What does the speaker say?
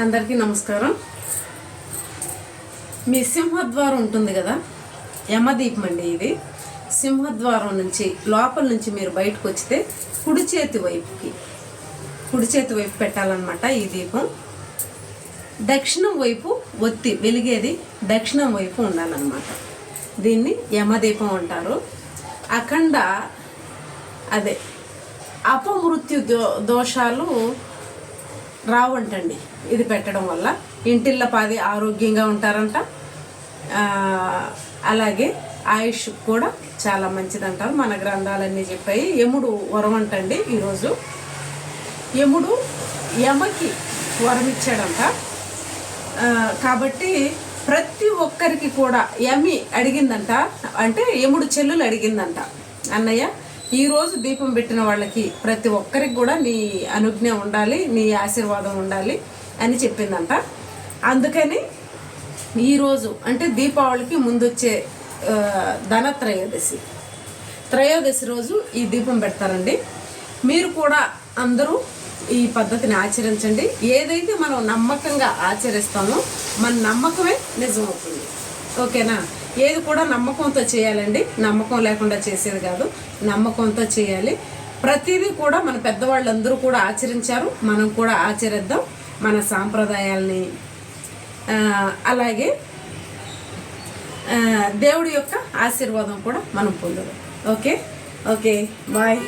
అందరికీ నమస్కారం. మీ సింహద్వారం ఉంటుంది కదా? యమదీపం అండి ఇది. సింహద్వారం నుంచి లోపల నుంచి మీరు బయటకు వచ్చితే కుడి చేతి వైపుకి కుడి చేతి వైపు పెట్టాలన్నమాట ఈ దీపం. దక్షిణం వైపు ఒత్తి వెలిగేది దక్షిణం వైపు ఉండాలన్నమాట. దీన్ని యమదీపం అంటారు. అఖండ అదే అపమృత్యు దో దోషాలు రావంటండి ఇది పెట్టడం వల్ల ఇంటిల్ల పాది ఆరోగ్యంగా ఉంటారంట. అలాగే ఆయుష్ కూడా చాలా మంచిదంటారు. మన గ్రంథాలన్నీ చెప్పాయి. యముడు వరం అంటండి ఈరోజు. యముడు యమకి వరం ఇచ్చాడంట. కాబట్టి ప్రతి ఒక్కరికి కూడా యమి అడిగిందంట. అంటే యముడు చెల్లులు అడిగిందంట. అన్నయ్య ఈరోజు దీపం పెట్టిన వాళ్ళకి ప్రతి ఒక్కరికి కూడా నీ అనుజ్ఞ ఉండాలి నీ ఆశీర్వాదం ఉండాలి అని చెప్పిందంట. అందుకని ఈరోజు అంటే దీపావళికి ముందొచ్చే ఆ, ధనత్రయోదశి. త్రయోదశి రోజు ఈ దీపం పెడతారండి. మీరు కూడా అందరూ ఈ పద్ధతిని ఆచరించండి. ఏదైతే మనం నమ్మకంగా ఆచరిస్తామో మన నమ్మకమే నిజమవుతుంది. ఓకేనా? ఏది కూడా నమ్మకంతో చేయాలండి. నమ్మకం లేకుండా చేసేది కాదు. నమ్మకంతో చేయాలి. ప్రతిదీ కూడా మన పెద్దవాళ్ళందరూ కూడా ఆచరించారు. మనం కూడా ఆచరిద్దాం. మన సాంప్రదాయాల్ని అలాగే దేవుడి యొక్క ఆశీర్వాదం కూడా మనం పొందడం ఓకే? ఓకే. బాయ్.